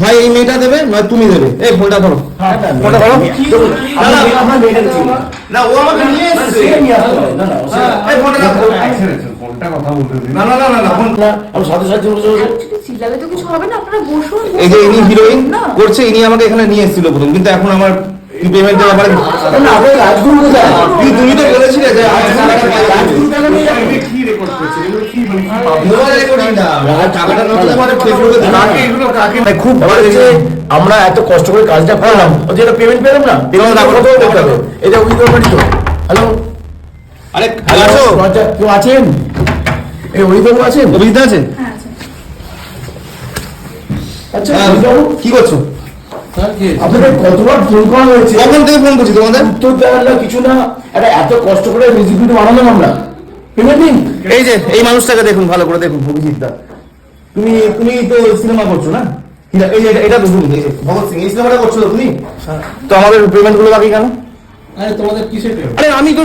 হয় এই মেয়েটা দেবে নয় তুমি দেবে। এই ফোনটা ধরো। ফোনটা ধরো। না ও আমাকে নিয়ে এসেছে। এই ফোনটা ফোনটা কথা বলতে না না না না ফোন আমি সাথে সাথে বসে বসে। চিল্লালে তো কিছু হবে না আপনারা বসুন এই যে ইনি হিরোইন করছে ইনি আমাকে এখানে নিয়ে এসেছিল প্রথম কিন্তু এখন আমার পেমেন্টের ব্যাপারে তুমি তো বলেছিলে খুব ভালো আমরা এত কষ্ট করে কাজটা করলাম। যেটা পেমেন্ট পেলাম না। এটা উইথড্র করি তো হ্যালো আরে কেউ আছেন? এই আছেন? অভিজিৎ হ্যাঁ আচ্ছা হ্যাঁ, কি করছ? আপনাদের কতবার ফোন করা হয়েছে? কখন থেকে ফোন করছি তোমাদের? উত্তর দেওয়ার না কিছু না। এটা এত কষ্ট করে মিউজিক ভিডিও বানালাম আমরা। পেমেন্ট দিন এই যে এই মানুষটাকে দেখুন ভালো করে দেখুন অভিজিৎ দা। তুমি তুমি তো সিনেমা করছ না? এটা- এই যে এটা- এটা তো শুনুন ভগৎ সিং এই সিনেমাটা করছ তুমি? তো আমাদের পেমেন্টগুলো বাকি কেন? আরে তোমাদের কিসের payment? আরে আমি তো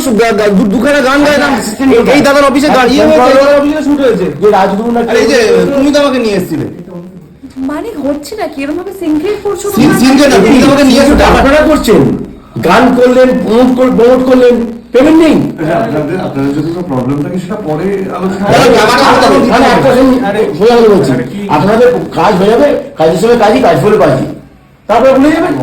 দুখানা গান গাইলাম। এই- এই দাদার অফিসে। অফিসে শুট হয়েছে যে রাজগুরু না এই যে তুমি তো আমাকে নিয়ে এসেছিলে। মানে হচ্ছে না কি? এরকম ভাবে সিনক্রেট করছ না তুমি আমাকে নিয়ে করছেন। গান করলেন প্রমোট করলেন। পেমেন্ট নেই আপনাদের যদি কোনো প্রবলেম থাকে সেটা পরে আলোচনা আরে, হবে। আমার কথা বলছি। মানে একটা জিনিস সোজা করে বলছি আপনাদের কাজ হয়ে যাবে কাজের সময় কাজই কাজ করে কাজই তারপরে ভুলে যাবেন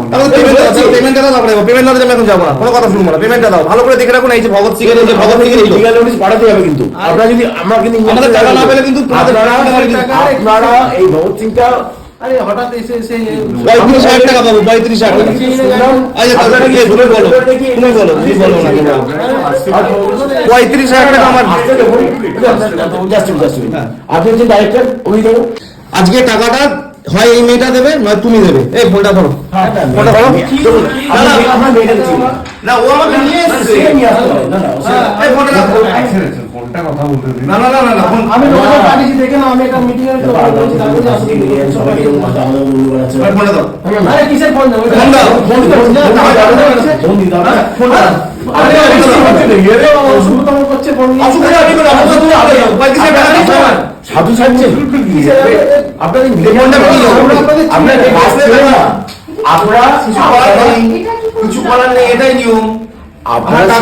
পেমেন্টটা দাও তারপরে পেমেন্ট না দিলে এখন যাব না কোনো কথা শুনব না পেমেন্টটা দাও ভালো করে দেখে রাখুন এই যে ভগৎ সিং এর এই যে ভগৎ সিং এর লিগাল নোটিশ পাঠাতে হবে কিন্তু আপনারা যদি আমরা কিন্তু আমাদের টাকা না পেলে কিন্তু তোমাদের আপনারা টাকা আপনারা এই ভগৎ সিংটা আরে হঠাৎ এসে এসে পঁয়ত্রিশ হাজার টাকা পাবো পঁয়ত্রিশ হাজার টাকা। আচ্ছা তাহলে কি তুমি বলো তুমি বলো তুমি বলো। না পঁয়ত্রিশ হাজার টাকা আমার আসতে দেখুন জাস্ট জাস্ট আপনি হচ্ছেন ডাইরেক্টর অভিযোগ আজকে টাকাটা হয় এই মেয়েটা দেবে নয় তুমি দেবে? এই ফোনটা ধরো। ফোনটা ধরো। আপনার মেয়েটাকে চিনি। না ও আমাকে নিয়ে এসেছে। না, না, ফোনটা কথা বলতে দিন না না না না আমি পাঠিয়েছি দেখে না আমি একটা মিটিং এর বারবার বলছি তারপরে যে আসলে সবাইকে মাথা আমাদের বানাচ্ছে। এই ফোনটা দাও আরে কিসের ফোন দাও ফোন দাও। ফোন হবে, ফোন হবে, ফোন দাও। আরে আরে, আমি দাও। অসুবিধা করছে ফোন নিয়ে কোনো অসুবিধা নেই, আপনি দাও। পঁয়ত্রিশ হাজার টাকা দিচ্ছি আমার। সাধু সাজছেন আপনাদের ফোনটা কি কাজ ছিল না আপনারা? কিছু করার নেই এটাই নিয়ম আপনারা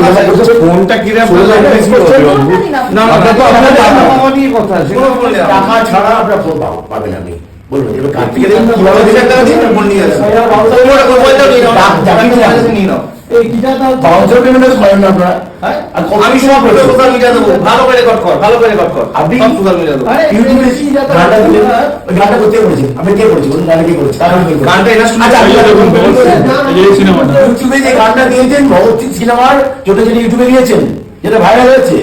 ফোনটা টাকা ছাড়া আপনার ফোন পাবেন আপনি। বলুন এবার টাকা নিয়ে নাও। এই দাও। বাউন্সার পেমেন্ট করেন আপনারা। আমি সব সোশ্যাল মিডিয়া দেবো। ভালো করে রেকর্ড কর ভালো করে রেকর্ড কর। আপনি- সোশ্যাল মিডিয়া দেবো। ইউটিউবে কি গানটা গানটা করতে আপনি কে গানটা কে? গানটা এটা শুনে আচ্ছা, আপনি যে গানটা দিয়েছেন সিনেমার যেটা যেটা ইউটিউবে দিয়েছেন যেটা ভাইরাল হয়েছে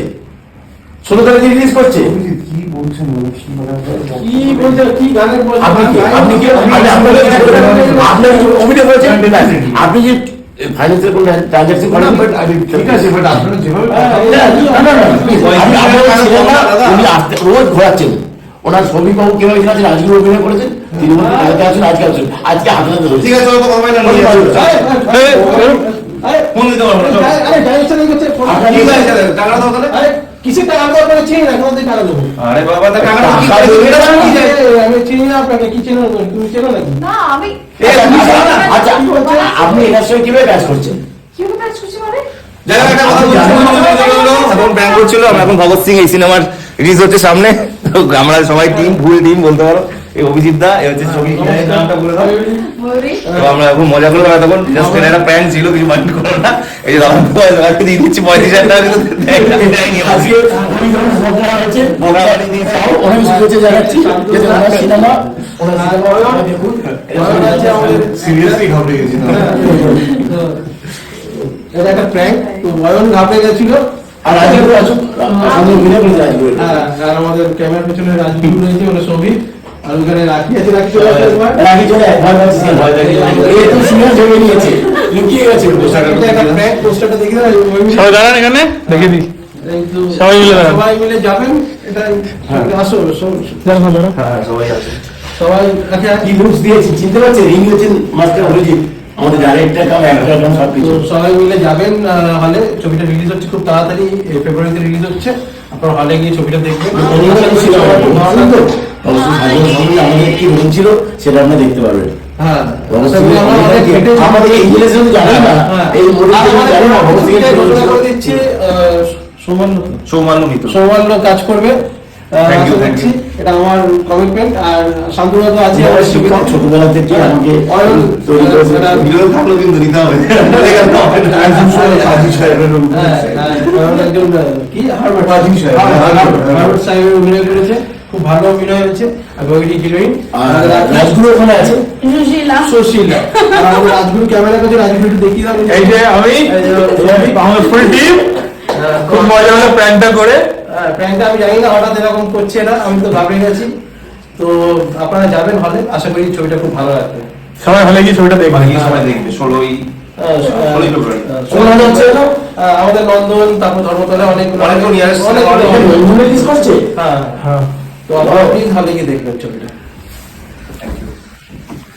ষোলো তারিখে রিলিজ করছে। কি বলছেন কি মানে কি গানের আপনি কি আপনি কি করেছেন? আপনি যে ফাইন্যান্সিয়াল কোন ট্রানজাকশন But, আরে, ঠিক আছে বাট আপনারা যেভাবে আপনি আপনার সিনেমা উনি আসতে রোজ ঘোরাচ্ছেন। ওনার ছবি বাবু কেউ এখানে আছেন? আজকে অভিনয় করেছেন তিনি কালকে আছেন? আজকে আছেন? আজকে হাতে ঠিক আছে না, ফোন দিতে পারব না আরে ডাইরেকশন এই করছে দাও তাহলে। টাকা আমরা আপনাকে চিনি না কোন টাকা দেবো আরে বাবা তা টাকা কি আমি চিনি না আপনাকে কি চেনো তুমি চেনো নাকি না আমি? আচ্ছা আপনি এনার সঙ্গে কীভাবে কাজ করছেন কীভাবে কাজ করছি মানে এখন করছিল আমরা এখন ভগৎ সিং এই সিনেমার হচ্ছে সামনে আমরা সবাই টিম ভুল টিম বলতে পারো এই অভিজিৎ দা এই হচ্ছে ছবি। নামটা বলে দাও। তো আমরা এখন মজা করলাম এতক্ষণ জাস্ট একটা প্র্যাঙ্ক ছিল কিছু মাইন্ড করো না। এই যে দাদা দিয়ে দিচ্ছি পঁয়ত্রিশ হাজার টাকা কিন্তু দেয়নি আজকে অনেক শুভেচ্ছা জানাচ্ছি যে সিনেমা সিরিয়াসলি ঘাবড়ে এটা একটা প্র্যাঙ্ক তো বয়ন ঘাবড়ে গেছিল। আর আজকে তো আমি অভিনয় করেছি আজকে হ্যাঁ আর আমাদের ক্যামেরার পিছনে রাজগুরু রয়েছে ওরা ছবি। আর ওখানে রাখি আছে রাখি চলে আসে একবার? চলে একবার ভাবছি ভয় লাগে এই তো সিনিয়র জমে নিয়েছে লুকিয়ে গেছে এটা একটা প্র্যাঙ্ক পোস্টারটা দেখি না সবাই দাঁড়ান এখানে দেখে দিই। সবাই মিলে দাঁড়ান। সবাই মিলে যাবেন এটা আসো সব- দাঁড়ান দাঁড়ান। হ্যাঁ সবাই আছে সবাই আচ্ছা। কি লুকস দিয়েছি? চিনতে পারছেন? রিং হচ্ছেন মাস্টার অভিজিৎ আমাদের ডাইরেক্টর কাম অ্যাক্টর কাম সব কিছু। সবাই মিলে যাবেন হলে ছবিটা রিলিজ হচ্ছে খুব তাড়াতাড়ি ফেব্রুয়ারিতে রিলিজ হচ্ছে। আপনারা হলে গিয়ে ছবিটা দেখবেন। অবশ্যই আমাদের কি রুম ছিল সেটা আপনি দেখতে পারবেন। হ্যাঁ। আমাদের এই জিনিস না। হ্যাঁ। এই না সৌমান্য কাজ করবে। এটা আমার কমিটমেন্ট আর শান্তনুদা তো আছে ছোটবেলা থেকে আমাকে থাকলেও কিন্তু নিতে হবে। হ্যাঁ। হ্যাঁ, কি? সাহেবের অভিনয় করেছে। খুব ভালো অভিনয় হয়েছে। আর বইটি হিরোইন রাজগুরু ওখানে আছে। সুশীলা। আর রাজগুরু ক্যামেরা কাছে রাজগুরু একটু দেখিয়ে দাও এই যে আমি ফুল টিম খুব মজা হলো প্র্যাঙ্কটা করে। হ্যাঁ, প্র্যাঙ্কটা আমি জানি না হঠাৎ এরকম করছে না আমি তো ভাবে গেছি। তো আপনারা যাবেন হলে আশা করি ছবিটা খুব ভালো লাগবে। সবাই হলে গিয়ে ছবিটা দেখবেন। সবাই দেখবে ষোলোই আমাদের নন্দন তারপর ধর্মতলা অনেক অনেক- করছে হ্যাঁ। হ্যাঁ। তো আপনারা প্লিজ হলে গিয়ে দেখবেন ছবিটা।